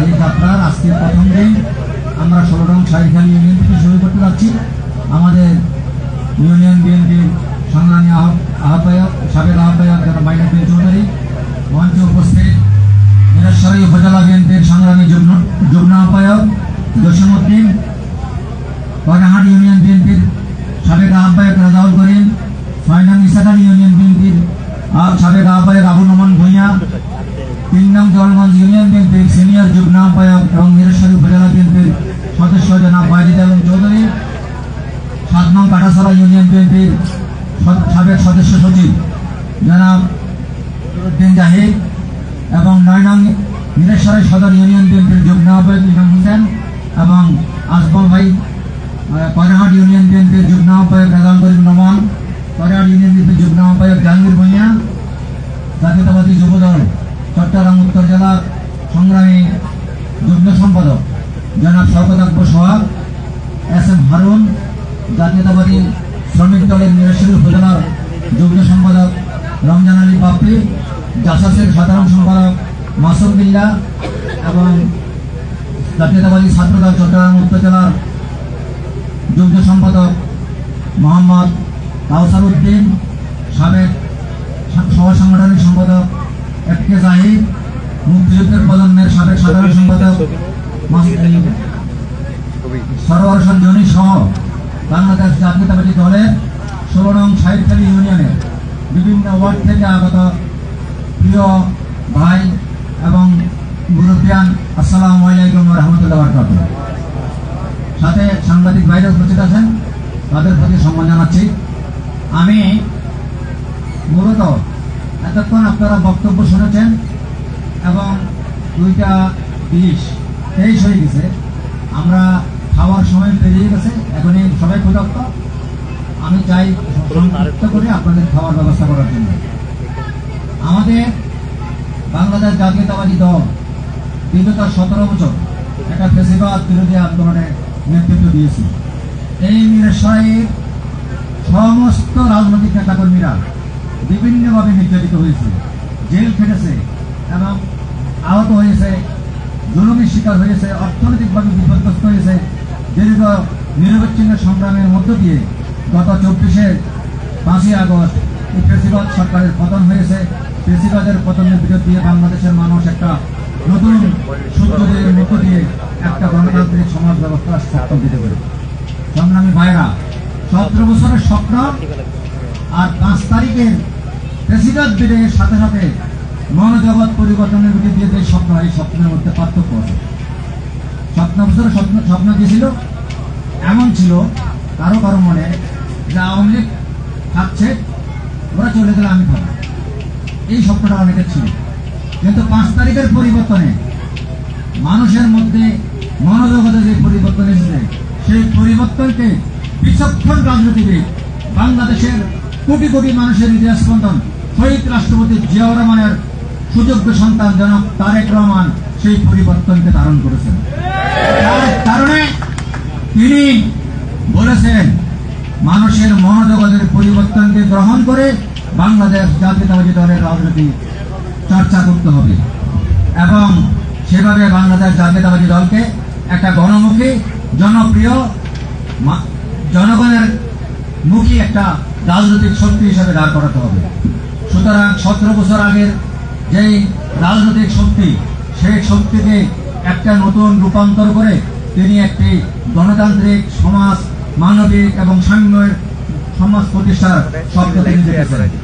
এই যাত্রার আজকে প্রথম দিন। আমরা ষোলরং সাইখালি ইউনিয়ন থেকে শুরু করতে যাচ্ছি। আমাদের ইউনিয়ন বিএনপির সংগ্রামী আহ- আহ্বায়ক, সাবেক আহ্বায়ক যারা মাইনাদ্দিন চৌধুরী মঞ্চে উপস্থিত মিরেশ্বরী উপজেলা বিএনপির সংগ্রামী যুগ্ম যুগ্ম আহ্বায়ক জসীমউদ্দিন কয়নাহাট ইউনিয়ন বিএনপির সাবেক আহ্বায়ক রাজাউল করিম ছয় নং ইসাকাল ইউনিয়ন বিএনপির আহ- সাবেক আহ্বায়ক আবু নমান ভূঁইয়া তিন নং জলগঞ্জ ইউনিয়ন বিএনপির সিনিয়র যুগ্ম আহ্বায়ক এবং মিরেশ্বরী উপজেলা বিএনপির সদস্য জনাব বাইজিদ আলম চৌধুরী সাত নং ইউনিয়ন বিএনপির সাবেক সদস্য সচিব জনাব উদ্দিন জাহিদ এবং নয় নং মিরেশ্বরী সদর ইউনিয়ন বিএনপির যুগ্ম আহ্বায়ক ইমাম হোসেন এবং আসবল ভাই কয়রাহাট ইউনিয়ন বিএনপির যুগ্ম আহ্বায়ক রেজাল করিম নমান, কয়রাহাট ইউনিয়ন বিএনপির যুগ্ম আহ্বায়ক জাহাঙ্গীর ভূঁইয়া, জাতীয়তাবাদী যুবদল চট্টগ্রাম উত্তর জেলার সংগ্রামী যুগ্ম সম্পাদক জনাব শওকত আকবর সোহাগ, এস এম হারুন জাতীয়তাবাদী শ্রমিক দলের মিরাশির উপজেলার যুগ্ম সম্পাদক রমজান আলী বাপ্পি জাসাসের সাধারণ সম্পাদক মাসুম বিল্লা এবং জাতীয়তাবাদী ছাত্রদল চট্টগ্রাম উত্তর জেলার যুগ্ম সম্পাদক মোহাম্মদ কাউসার উদ্দিন সাবেক সহ সাংগঠনিক সম্পাদক এফ কে জাহিদ মুক্তিযুদ্ধের প্রজন্মের সাবেক সাধারণ সম্পাদক সরোয়ার হোসেন জনি সহ বাংলাদেশ জাতীয়তাবাদী দলের ষোলো নং সাহিদখালী ইউনিয়নের বিভিন্ন ওয়ার্ড থেকে আগত প্রিয় ভাই এবং মুরব্বিয়ান আসসালামু আলাইকুম রহমতুল্লাহ বরকাতুহ। সাথে সাংবাদিক ভাইরা উপস্থিত আছেন, তাদের প্রতি সম্মান জানাচ্ছি। আমি মূলত এতক্ষণ আপনারা বক্তব্য শুনেছেন এবং দুইটা বিশ তেইশ হয়ে গেছে। আমরা খাওয়ার সময় পেরিয়ে গেছে, এখনই সবাই ক্ষুধার্ত। আমি চাই করে আপনাদের খাওয়ার ব্যবস্থা করার জন্য। আমাদের বাংলাদেশ জাতীয়তাবাদী দল বিগত সতেরো বছর একটা ফেসিবাদ বিরোধী আন্দোলনে নেতৃত্ব দিয়েছে। এই মিরেশ্বরের সমস্ত রাজনৈতিক নেতাকর্মীরা বিভিন্নভাবে নির্যাতিত হয়েছে, জেল খেটেছে এবং আহত হয়েছে, জুলুমের শিকার হয়েছে, অর্থনৈতিকভাবে বিপদগ্রস্ত হয়েছে। দীর্ঘ নিরবচ্ছিন্ন সংগ্রামের মধ্য দিয়ে গত চব্বিশে পাঁচই আগস্ট এই ফেসিবাদ সরকারের পতন হয়েছে। ফেসিবাদের পতনের বিরোধ দিয়ে বাংলাদেশের মানুষ একটা নতুন সূর্যোদয়ের মধ্য দিয়ে একটা গণতান্ত্রিক সমাজ ব্যবস্থা স্বপ্ন দিতে পারে। সংগ্রামী ভাইরা, সতেরো বছরের স্বপ্ন আর পাঁচ তারিখের প্রেসিডেন্ট বিদায়ের সাথে সাথে মনোজগৎ পরিবর্তনের দিয়ে যে স্বপ্ন, এই স্বপ্নের মধ্যে পার্থক্য আছে। স্বপ্ন বছরের স্বপ্ন স্বপ্ন দিয়েছিল এমন ছিল, কারও কারও মনে, যে আওয়ামী লীগ থাকছে ওরা চলে গেলে আমি খাব এই স্বপ্নটা অনেকের ছিল। কিন্তু পাঁচ তারিখের পরিবর্তনে, মানুষের মধ্যে মনোজগতে যে পরিবর্তন এসেছে, সেই পরিবর্তনকে বিচক্ষণ রাজনীতিবিদ, বাংলাদেশের কোটি কোটি মানুষের ইতিহাস স্পন্দন শহীদ রাষ্ট্রপতি জিয়াউর রহমানের সুযোগ্য সন্তান জনক তারেক রহমান সেই পরিবর্তনকে ধারণ করেছেন? তার কারণে তিনি বলেছেন, মানুষের মনোজগতের পরিবর্তনকে গ্রহণ করে বাংলাদেশ জাতীয়তাবাদী দলের রাজনীতি চর্চা করতে হবে। এবং সেভাবে বাংলাদেশ জাতীয়তাবাদী দলকে একটা গণমুখী, জনপ্রিয় জনগণের মুখী একটা রাজনৈতিক শক্তি হিসেবে দাঁড় করাতে হবে। সুতরাং সতেরো বছর আগের যেই রাজনৈতিক শক্তি সেই শক্তিকে একটা নতুন রূপান্তর করে তিনি একটি গণতান্ত্রিক সমাজ, মানবিক এবং সাম্যের সমাজ প্রতিষ্ঠার শব্দ তিনি দিতেছেন